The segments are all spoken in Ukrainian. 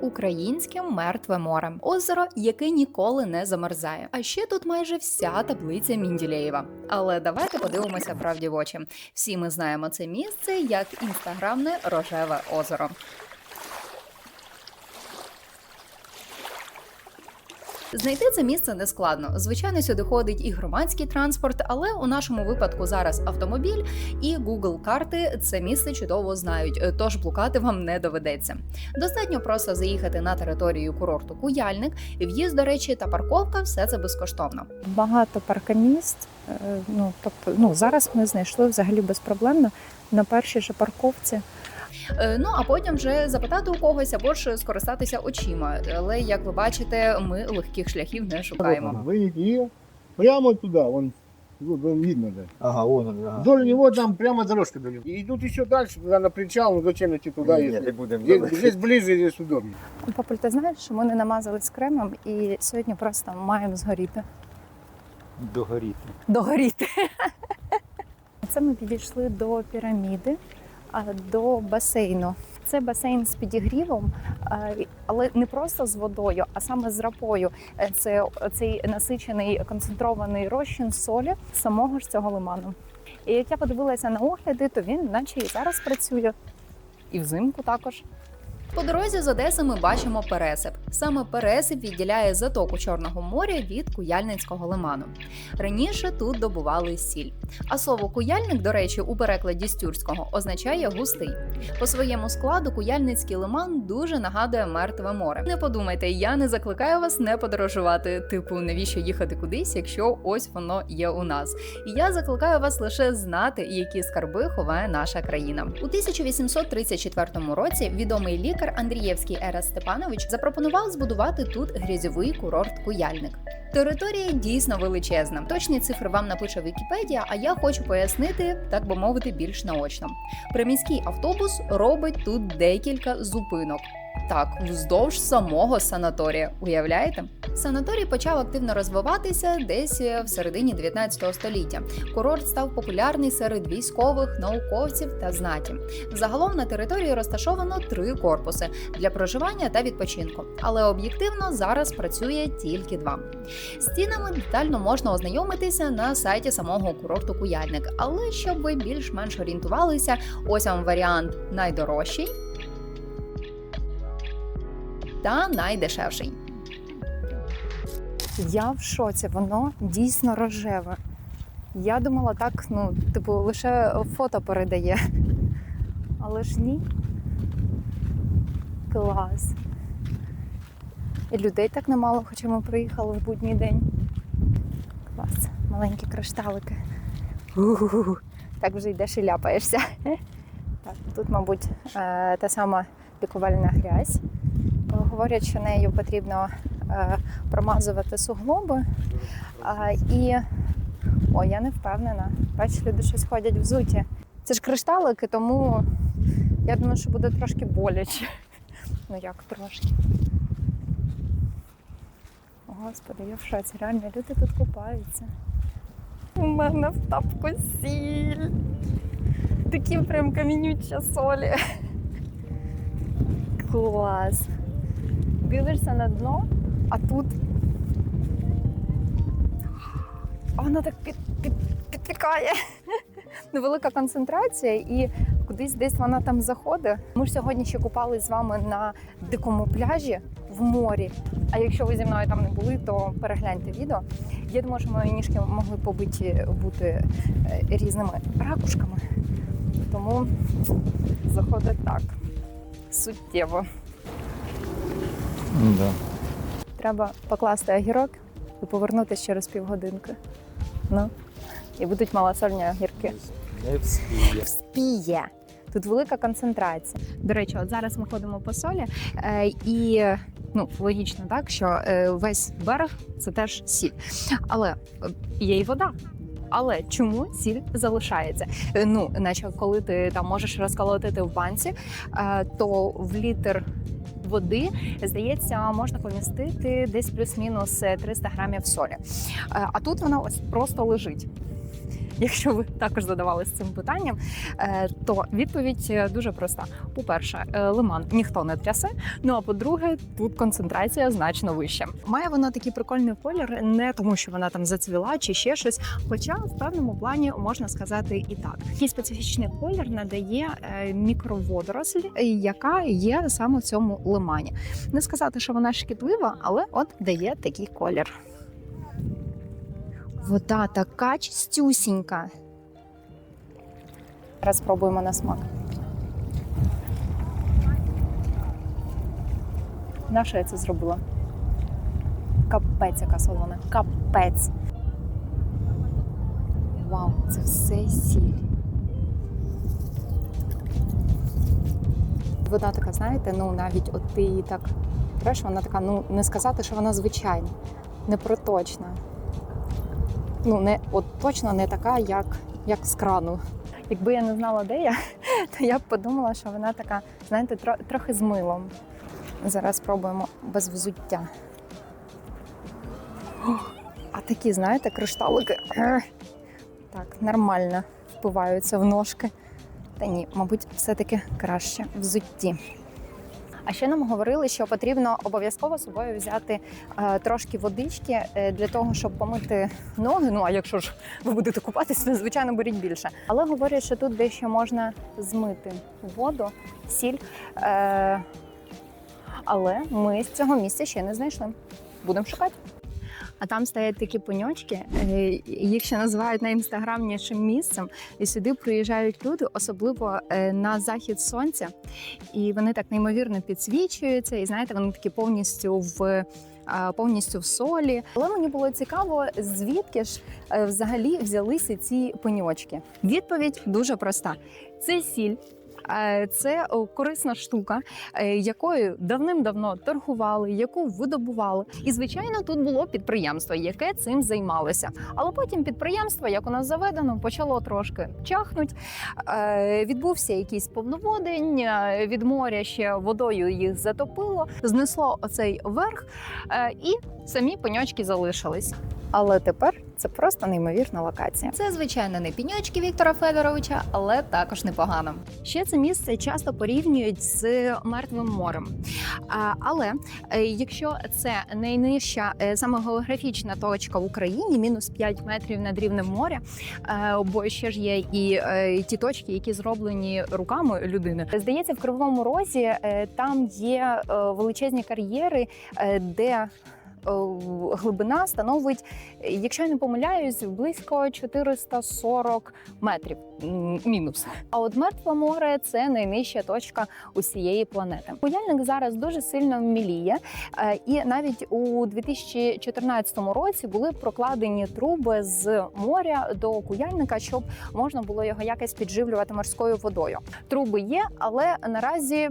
українське мертве море, озеро, яке ніколи не замерзає. А ще тут майже вся таблиця Мінділеєва. Але давайте подивимося правді в очі. Всі ми знаємо це місце як інстаграмне рожеве озеро. Знайти це місце не складно. Звичайно, сюди ходить і громадський транспорт, але у нашому випадку зараз автомобіль і Google карти це місце чудово знають, тож блукати вам не доведеться. Достатньо просто заїхати на територію курорту Куяльник. В'їзд, до речі, та парковка все це безкоштовно. Багато паркомісць. е, Ну тобто, ну зараз ми знайшли взагалі безпроблемно на першій же парковці. Е, Ну а потім вже запитати у когось або ж скористатися очима. Але як ви бачите, ми легких шляхів не шукаємо. Выйдите и прямо туда, вон, вот, вон видно, да. Ага, вон он, ага. Вдоль него там прямо дорожка до него. И тут еще дальше, туда на причал, ну зачем идти туда, Ні, если... не будемо. Здесь, здесь ближе, здесь удобно. Папуль, ти знаєш, що ми не намазались кремом і сьогодні просто маємо згоріти. Догоріти. Догоріти. Це ми підійшли до піраміди, до басейну. Це басейн з підігрівом, але не просто з водою, а саме з рапою. Е, Це цей насичений концентрований розчин солі самого ж цього лиману. І як я подивилася на огляди, то він наче і зараз працює, і взимку також. По дорозі з Одеси ми бачимо пересип. Саме пересип відділяє затоку Чорного моря від Куяльницького лиману. Раніше тут добували сіль. А слово куяльник, до речі, у перекладі з тюркського означає густий. По своєму складу Куяльницький лиман дуже нагадує мертве море. Не подумайте, я не закликаю вас не подорожувати. Типу, навіщо їхати кудись, якщо ось воно є у нас. І я закликаю вас лише знати, які скарби ховає наша країна. У 1834 році відомий лікар Андрієвський Ерас Степанович запропонував збудувати тут грязьовий курорт Куяльник. Територія дійсно величезна. Точні цифри вам напише Вікіпедія, а я хочу пояснити, так би мовити, більш наочно. Приміський автобус робить тут декілька зупинок. Так, вздовж самого санаторія. Уявляєте? Санаторій почав активно розвиватися десь е, в середині 19 століття. Курорт став популярний серед військових, науковців та знаті. Загалом на території розташовано три корпуси для проживання та відпочинку, але об'єктивно зараз працює тільки два. З цінами детально можна ознайомитися на сайті самого курорту Куяльник. Але щоб ви більш-менш орієнтувалися, ось вам варіант найдорожчий та найдешевший. Я в шоці, воно дійсно рожеве. Я думала, так, ну, типу, лише фото передає. Але ж ні. Клас. І людей так немало, хоча ми приїхали в будній день. Клас. Маленькі кришталики. У-ху-ху. Так вже йдеш і ляпаєшся. Так, тут, мабуть, е, та сама лікувальна грязь. Говорять, що нею потрібно е, промазувати суглоби. І о, я не впевнена. Бачиш, люди щось ходять взуті. Це ж кришталики, тому я думаю, що буде трошки боляче. Ну як трошки. Господи, я в шоці. Реально, люди тут купаються. У мене в тапку сіль. Такі прям камінюча солі. Клас. Дивишся на дно, а тут воно так під, під, підпікає. Невелика концентрація і кудись десь вона там заходить. Ми ж сьогодні ще купались з вами на дикому пляжі в морі. А якщо ви зі мною там не були, то перегляньте відео. Я думаю, що мої ніжки могли побиті бути е, різними ракушками. Тому заходить так суттєво. Да. Треба покласти огірок і повернутися через півгодинки. Ну, і будуть малосольні огірки. Не вспіє. Спіє. Тут велика концентрація. До речі, от зараз ми ходимо по солі, е, і ну, логічно, так, що е, весь берег це теж сіль. Але е, є й вода. Але чому сіль залишається? Е, Ну, наче коли ти там можеш розколотити в банці, е, то в літр води, здається, можна помістити десь плюс-мінус 300 грамів солі. Е, А тут вона ось просто лежить. Якщо ви також задавалися цим питанням, е, то відповідь е, дуже проста. По-перше, е, лиман ніхто не трясе. Ну а по-друге, тут концентрація значно вища. Має вона такий прикольний колір, не тому, що вона там зацвіла чи ще щось. Хоча в певному плані можна сказати і так. Такий специфічний колір надає мікроводоросль, е, яка є саме в цьому лимані. Не сказати, що вона шкідлива, але от дає такий колір. Вода така чистюсінька. Зараз спробуємо на смак. На що я це зробила? Капець, яка солона. Капець. Вау, це все сіль. Вода така, знаєте, ну навіть от ти її так береш, вона така, ну не сказати, що вона звичайна, не проточна. Ну, не от точно не така, як, як з крану. Якби я не знала, де я, то я б подумала, що вона така, знаєте, тро, трохи з милом. Зараз спробуємо без взуття. А такі, знаєте, кришталики. Так, нормально впиваються в ножки. Та ні, мабуть, все-таки краще взутті. А ще нам говорили, що потрібно обов'язково собою взяти е, трошки водички е, для того, щоб помити ноги. Ну а якщо ж ви будете купатися, то звичайно беріть більше. Але говорять, що тут дещо можна змити воду, сіль. Е, але ми з цього місця ще не знайшли. Будемо шукати. А там стоять такі пеньочки, е, їх ще називають найінстаграмнішим місцем. І сюди приїжджають люди, особливо е, на захід сонця. І вони так неймовірно підсвічуються. І знаєте, вони такі повністю в. Повністю в солі, але мені було цікаво, звідки ж е, взагалі взялися ці пеньочки. Відповідь дуже проста: це сіль. Е, Це корисна штука, е, якою давним-давно торгували, яку видобували. І звичайно, тут було підприємство, яке цим займалося. Але потім підприємство, як у нас заведено, почало трошки чахнуть. Е, Відбувся якийсь повноводень від моря ще водою їх затопило, знесло оцей верх, і самі пеньочки залишились. Але тепер це просто неймовірна локація. Це, звичайно, не піньочки Віктора Федоровича, але також непогано. Ще це місце часто порівнюють з мертвим морем. Але е, якщо це найнижча е, саме географічна точка в Україні, мінус 5 метрів над рівнем моря, е, бо ще ж є і ті точки, які зроблені руками людини. Здається, в Кривому Розі там є величезні кар'єри, де глибина становить, е, якщо я не помиляюсь, близько 440 метрів мінус. А от мертве море це найнижча точка усієї планети. Куяльник зараз дуже сильно міліє, е, і навіть у 2014 році були прокладені труби з моря до куяльника, щоб можна було його якось підживлювати морською водою. Труби є, але наразі.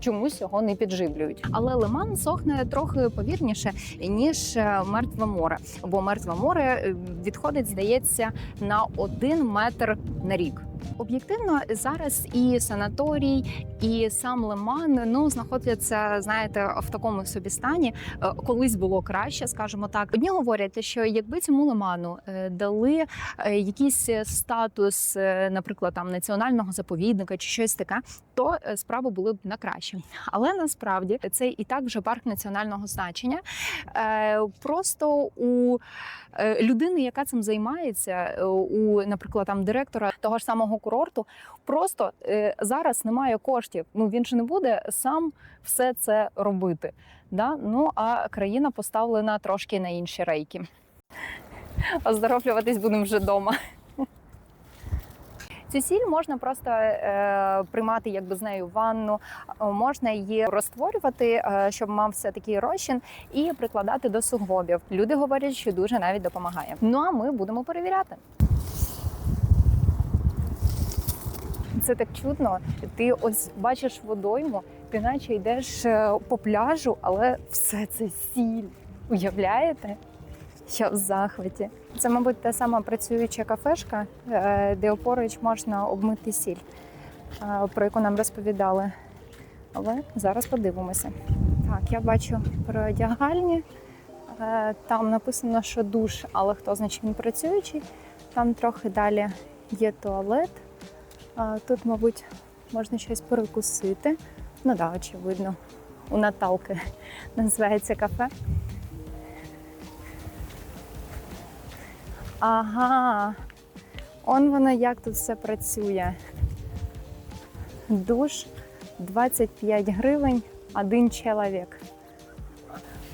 Чомусь його не підживлюють, але лиман сохне трохи повірніше ніж е, мертве море, бо мертве море е, відходить, здається, на один метр на рік. Об'єктивно, зараз і санаторій, і сам лиман ну знаходяться, знаєте, в такому собі стані. Е, Колись було краще, скажімо так. Одні говорять, що якби цьому лиману е, дали е, якийсь статус, наприклад, там національного заповідника чи щось таке, то справи були б на краще. Але насправді це і так вже парк національного значення. Просто у людини, яка цим займається, у, наприклад, там директора того ж самого курорту, просто е, зараз немає коштів. Ну він ж не буде сам все це робити. Да? Ну а країна поставлена трошки на інші рейки. Оздоровлюватись будемо вже вдома. Цю сіль можна просто е, приймати якби з нею ванну, можна її розтворювати, е, щоб мався такий розчин, і прикладати до суглобів. Люди говорять, що дуже навіть допомагає. Ну а ми будемо перевіряти. Це так чудно. Ти ось бачиш водойму, ти наче йдеш е, по пляжу, але все це сіль. Уявляєте? Я в захваті. Це, мабуть, та сама працююча кафешка, е, де опоруч можна обмити сіль, е, про яку нам розповідали. Але зараз подивимося. Так, я бачу переодягальні. Е, Там написано, що душ, але хто значить він працюючий. Там трохи далі є туалет. Тут, мабуть, можна щось перекусити. Ну так, да, очевидно. У Наталки називається кафе. Ага. Он воно як тут все працює. Душ 25 гривень, один чоловік.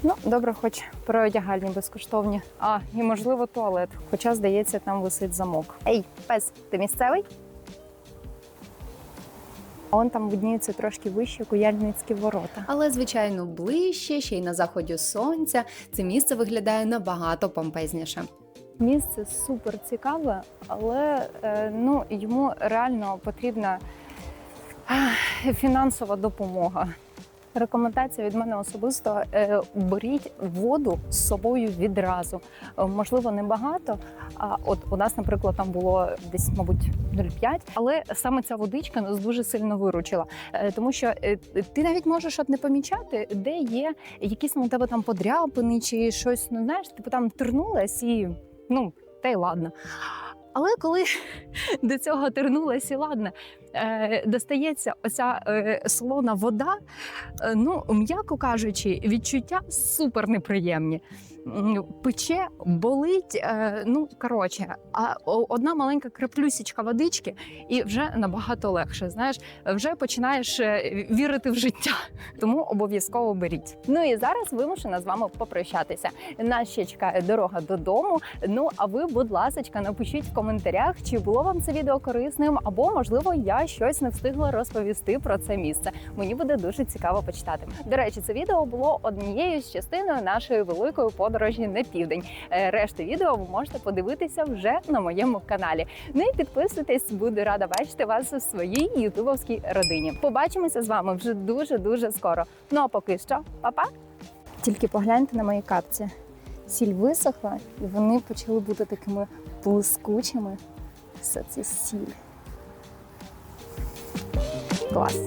Ну, добре, хоч переодягальні безкоштовні. А, і можливо туалет. Хоча, здається, там висить замок. Ей, пес, ти місцевий? Он там видніються трошки вище куяльницькі ворота. Але, звичайно, ближче, ще й на заході сонця, це місце виглядає набагато помпезніше. Місце супер цікаве, але е, ну, йому реально потрібна фінансова допомога. Рекомендація від мене особисто: е, беріть воду з собою відразу. Е, Можливо, не багато. А от у нас, наприклад, там було десь, мабуть, 0,5, але саме ця водичка нас дуже сильно виручила, Е, тому що ти навіть можеш от не помічати, де є якісь ну, у тебе там подряпини чи щось. Ну знаєш, типу там тернулась і ну та й ладно. Але коли до цього тернулась і ладно, е, достається оця е, солона вода, е, ну, м'яко кажучи, відчуття супер неприємні. Пече, болить, ну коротше, а одна маленька краплюсічка водички, і вже набагато легше. Знаєш, вже починаєш вірити в життя. Тому обов'язково беріть. Ну і зараз вимушена з вами попрощатися. Нас ще чекає дорога додому. Ну а ви, будь ласка, напишіть в коментарях, чи було вам це відео корисним, або можливо я щось не встигла розповісти про це місце. Мені буде дуже цікаво почитати. До речі, це відео було однією з частиною нашої великої подорожі на південь. Е, Решту відео ви можете подивитися вже на моєму каналі. Ну і підписуйтесь, буду рада бачити вас у своїй ютубовській родині. Побачимося з вами вже дуже дуже скоро. Ну а поки що, па-па! Тільки погляньте на мої капці. Сіль висохла, і вони почали бути такими блискучими. Все це сіль. Клас.